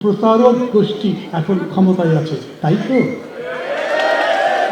প্রতারক গোষ্ঠী এখন ক্ষমতায় আছে, তাই তো?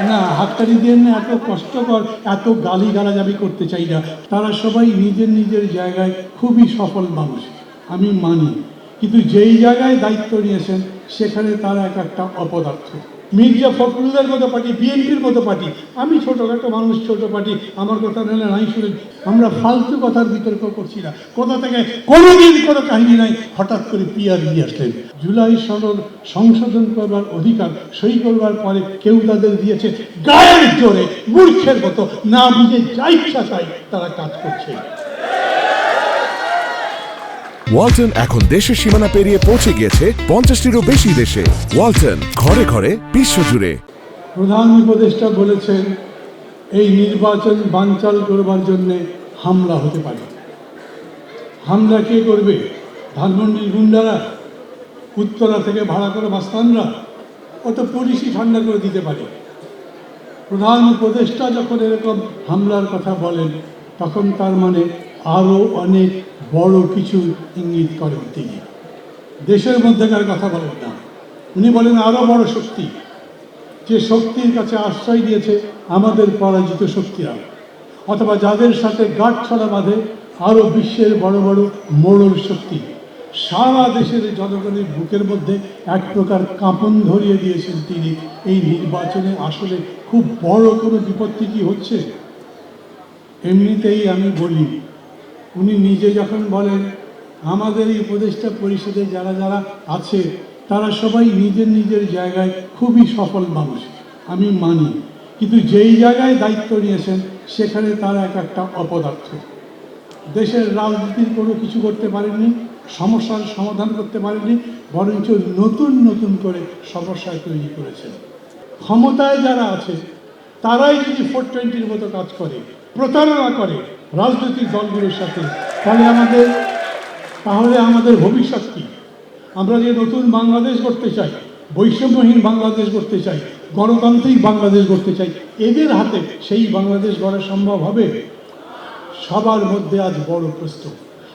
না, হাততালি দিয়ে না, এত কষ্টকর, এত গালি গালাজাবি করতে চাই না। তারা সবাই নিজের নিজের জায়গায় খুবই সফল মানুষ, আমি মানি। কিন্তু যেই জায়গায় দায়িত্ব নিয়েছেন, সেখানে তারা এক একটা অপদার্থ। মির্জা ফখরুলের মতো পার্টি, বিএনপির মতো পার্টি। আমি ছোটোখাটো মানুষ, ছোট পার্টি, আমার কথা নিলে নাই শুনে আমরা ফালতু কথার বিতর্ক করছি না। কোথা থেকে? কোনোদিন কোনো কাহিনী নাই। হঠাৎ করে পিয়ার নিয়ে আসলেন। জুলাই সনদ সংশোধন করবার অধিকার সই করবার পরে কেউ তাদের দিয়েছে গায়ের জোরে, মূর্খের মতো। না বুঝে যা ইচ্ছা তাই তারা কাজ করছে। ওয়ালটন এখন দেশের সীমানা পেরিয়ে পৌঁছে গিয়েছে পঞ্চাশটিরও বেশি দেশে। ওয়ালটন, ঘরে ঘরে, বিশ্বজুড়ে। প্রধান উপদেষ্টা বলেছেন, এই নির্বাচন বানচাল করবার জন্য হামলা হতে পারে। হামলা কে করবে? ধানমন্ডির গুন্ডারা, উত্তরা থেকে ভাড়া করে বাস্তানরা অত পুলিশই ঠান্ডা করে দিতে পারে। প্রধান উপদেষ্টা যখন এরকম হামলার কথা বলেন, তখন তার মানে আরও অনেক বড় কিছু ইঙ্গিত করেন তিনি। দেশের মধ্যেকার কথা বলেন না। উনি বলেন আরও বড় শক্তি। যে শক্তির কাছে আশ্রয় দিয়েছে আমাদের পরাজিত শক্তিরা। অথবা যাদের সাথে গাঁট ছড়া বাঁধে আরও বিশ্বের বড় বড় মোড়ল শক্তি। সারা দেশের জনগণের বুকের মধ্যে এক প্রকার কাঁপন ধরিয়ে দিয়েছেন তিনি। এই নির্বাচনে আসলে খুব বড় কোনো বিপত্তি কি হচ্ছে? এমনিতেই আমি বলি উনি নিজে যখন বলেন, আমাদের এই উপদেষ্টা পরিষদে যারা যারা আছে, তারা সবাই নিজের নিজের জায়গায় খুবই সফল মানুষ। আমি মানি। কিন্তু যেই জায়গায় দায়িত্ব নিয়েছেন, সেখানে তারা এক একটা অপদার্থ। দেশের রাজনীতির কোনো কিছু করতে পারেননি, সমস্যার সমাধান করতে পারেননি, বরঞ্চ নতুন নতুন করে সমস্যা তৈরি করেছেন। ক্ষমতায় যারা আছে, তারাই যদি ফোর টোয়েন্টির মতো কাজ করে, প্রতারণা করে রাজনৈতিক দলগুলোর সাথে। তাহলে আমাদের তাহলে আমাদের ভবিষ্যৎ কী? আমরা যে নতুন বাংলাদেশ গড়তে চাই, বৈষম্যহীন বাংলাদেশ গড়তে চাই, গণতান্ত্রিক বাংলাদেশ গড়তে চাই, এদের হাতে সেই বাংলাদেশ গড়া সম্ভব হবে? সবার মধ্যে আজ বড় প্রশ্ন।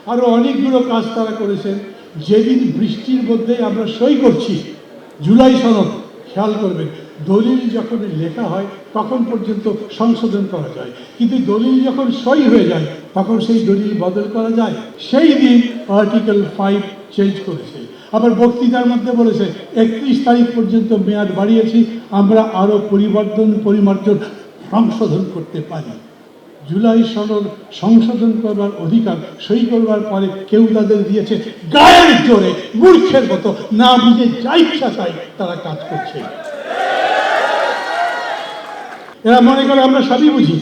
আরও অনেকগুলো কাজ তারা করেছেন। যেদিন বৃষ্টির মধ্যে আমরা সই করছি। জুলাই সনদ, খেয়াল করবেন। দলিল যখন লেখা হয়, তখন পর্যন্ত সংশোধন করা যায়। কিন্তু দলিল যখন সই হয়ে যায়, তখন সেই দলিল বদল করা যায়। সেই দিন আর্টিকেল ফাইভ চেঞ্জ করেছে। আবার বক্তৃতার মধ্যে বলেছে, একত্রিশ তারিখ পর্যন্ত মেয়াদ বাড়িয়েছি, আমরা আরও পরিবর্তন, পরিমার্জন সংশোধন করতে পারি। জুলাই সনদ সংশোধন করবার অধিকার সই করবার পরে কেউ তাদের দিয়েছে, গায়ের জোরে, মূর্খের মতো, না বুঝে যা ইচ্ছা তাই তারা কাজ করছে। এরা মনে করে আমরা সবই বুঝি।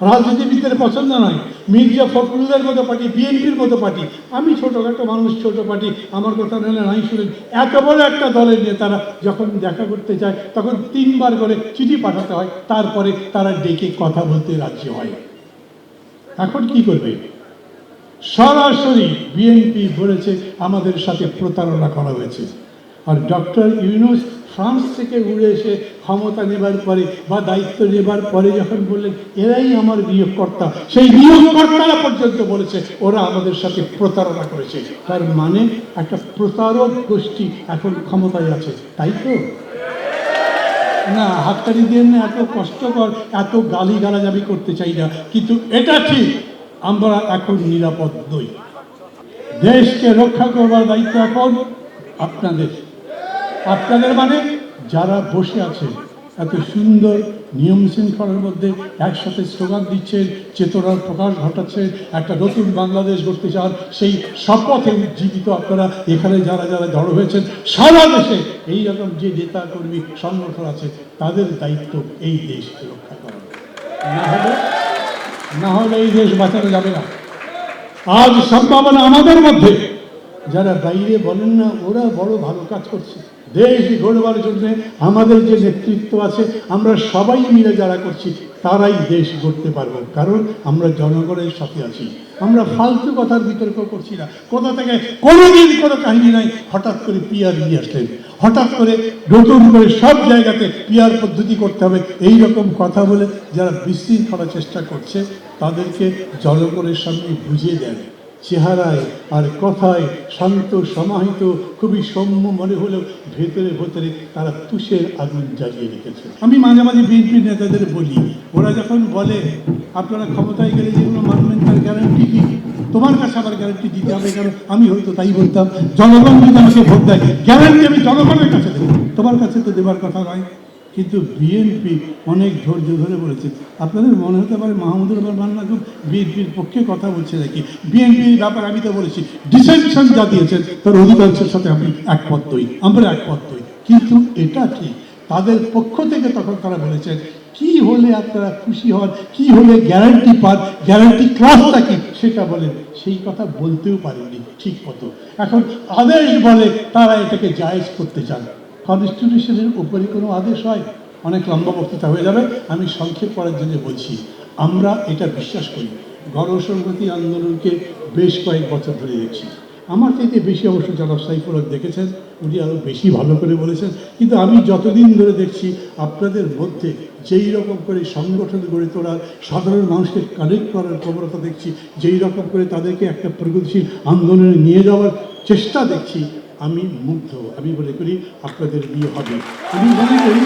রাজনীতিবিদদের পছন্দ নয়। মির্জা ফখরুলের মতো পার্টি, বিএনপির মতো পার্টি। আমি ছোটোখাটো মানুষ, ছোট পার্টি। আমার কথা নিলে নাই শুনেন। এত বড় একটা দলের নেতারা যখন দেখা করতে চায় তখন তিনবার করে চিঠি পাঠাতে হয়। তারপরে তারা ডেকে কথা বলতে রাজি হয়। এখন কি করবে? সরাসরি বিএনপি বলেছে, আমাদের সাথে প্রতারণা করা হয়েছে। আর ডক্টর ইউনুস ফ্রান্স থেকে উড়ে এসে ক্ষমতা নেবার পরে বা দায়িত্ব নেবার পরে যখন বললেন, এরাই আমার নিয়োগকর্তা সেই নিয়োগকর্তারা পর্যন্ত বলেছে, ওরা আমাদের সাথে প্রতারণা করেছে। তার মানে একটা প্রতারক গোষ্ঠী এখন ক্ষমতায় আছে, তাই তো? না, হাততালি দিয়ে না, এত কষ্টকর, এত গালি গালাজাবি করতে চাই না, কিন্তু এটা ঠিক, আমরা এখন নিরাপদ নই। দেশকে রক্ষা করবার দায়িত্ব এখন আপনাদের। আপনাদের মানে? যারা বসে আছে, এত সুন্দর নিয়ম শৃঙ্খলার মধ্যে একসাথে স্লোগান দিচ্ছেন, চেতনার প্রকাশ ঘটাচ্ছেন, একটা নতুন বাংলাদেশ গড়তে চান, সেই শপথে উজ্জীবিত আপনারা এখানে যারা যারা জড়ো হয়েছেন, সারা দেশে এই রকম যে নেতা কর্মী সংগঠন আছে, তাদের দায়িত্ব এই দেশকে রক্ষা করা না হলে না হলে এই দেশ বাঁচানো যাবে না। আজ সম্ভাবনা আমাদের মধ্যে। যারা বাইরে বলেন না, ওরা বড় ভালো কাজ করছে। দেশ গড়বার জন্যে আমাদের যে নেতৃত্ব আছে, আমরা সবাই মিলে যারা করছি, তারাই দেশ গড়তে পারব। কারণ আমরা জনগণের সাথে আছি। আমরা ফালতু কথার বিতর্ক করছি না। কোথা থেকে? কোনোদিন কোনো কাহিনী নাই। হঠাৎ করে পিয়ার নিয়ে আসলেন। হঠাৎ করে নতুন করে সব জায়গাতে পিয়ার পদ্ধতি করতে হবে। এই রকম কথা বলে যারা বিশৃঙ্খলা চেষ্টা করছে, তাদেরকে জনগণের সামনে বুঝিয়ে দেন। চেহারায় আর কথায় শান্ত, সমাহিত, খুবই সৌম্য মনে হলেও ভেতরে ভেতরে তারা তুষের আগুন জ্বালিয়ে রেখেছে। আমি মাঝে মাঝে বিএনপি নেতাদের বলি, ওরা যখন বলে, আপনারা ক্ষমতায় গেলে যেগুলো মানবেন তার গ্যারান্টি কি? তোমার কাছে আবার গ্যারান্টি দিতে হবে কারণ আমি হয়তো তাই বলতাম, জনগণ যদি আমাকে ভোট দেয় গ্যারান্টি আমি জনগণের কাছে দেবো। তোমার কাছে তো দেবার কথা নয়। কিন্তু বিএনপি অনেক ধৈর্য ধরে বলেছে। আপনাদের মনে হতে পারে মাহমুদুর রহমান খুব বিএনপির পক্ষে কথা বলছে নাকি? বিএনপির ব্যাপারে আমি তো বলেছি ডিসেনশন যা দিয়েছেন, তার অধিকাংশের সাথে আমি একমত হই আমরা একমত হই কিন্তু এটা ঠিক তাদের পক্ষ থেকে তখন তারা বলেছেন, কি হলে আপনারা খুশি হন, কি হলে গ্যারান্টি পান গ্যারান্টি ক্লাসটা কি? সেটা বলেন, সেই কথা বলতেও পারেননি ঠিক মতো। এখন আদেশ বলে তারা এটাকে জায়েজ করতে চান। কনস্টিটিউশনের উপরে কোনো আদেশ হয়? অনেক লম্বা বক্তৃতা হয়ে যাবে। আমি সংক্ষেপ করার জন্য বলছি, আমরা এটা বিশ্বাস করি। গণসংহতি আন্দোলনকে বেশ কয়েক বছর ধরে দেখছি। আমার থেকে বেশি অবশ্য জনাব সাইফুল দেখেছেন। উনি আরও বেশি ভালো করে বলেছেন। কিন্তু আমি যতদিন ধরে দেখছি, আপনাদের মধ্যে যেই রকম করে সংগঠন গড়ে তোলার, সাধারণ মানুষকে কানেক্ট করার প্রবণতা দেখছি, যেই রকম করে তাদেরকে একটা প্রগতিশীল আন্দোলনে নিয়ে যাওয়ার চেষ্টা দেখছি আমি মুগ্ধ, আমি মনে করি আপনাদের বিয়ে হবে। আমি মনে করি,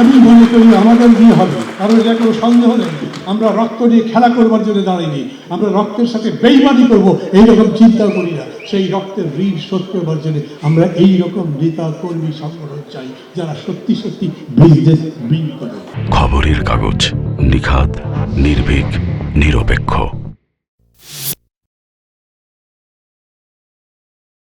আমি মনে করি আমাদের বিয়ে হবে, কারণ এটা কোনো সন্দেহ নেই। আমরা রক্ত নিয়ে খেলা করবার জন্য দাঁড়াইনি। আমরা রক্তের সাথে বেইমানি করব, এইরকম চিন্তা করি না। সেই রক্তের ঋণ শোধ করবার জন্য আমরা এই রকম নেতা, কর্মী, সংগঠন চাই, যারা সত্যি সত্যি বিজনেস বিন করে খবরের কাগজ নিখাত নির্ভীক, নিরপেক্ষ।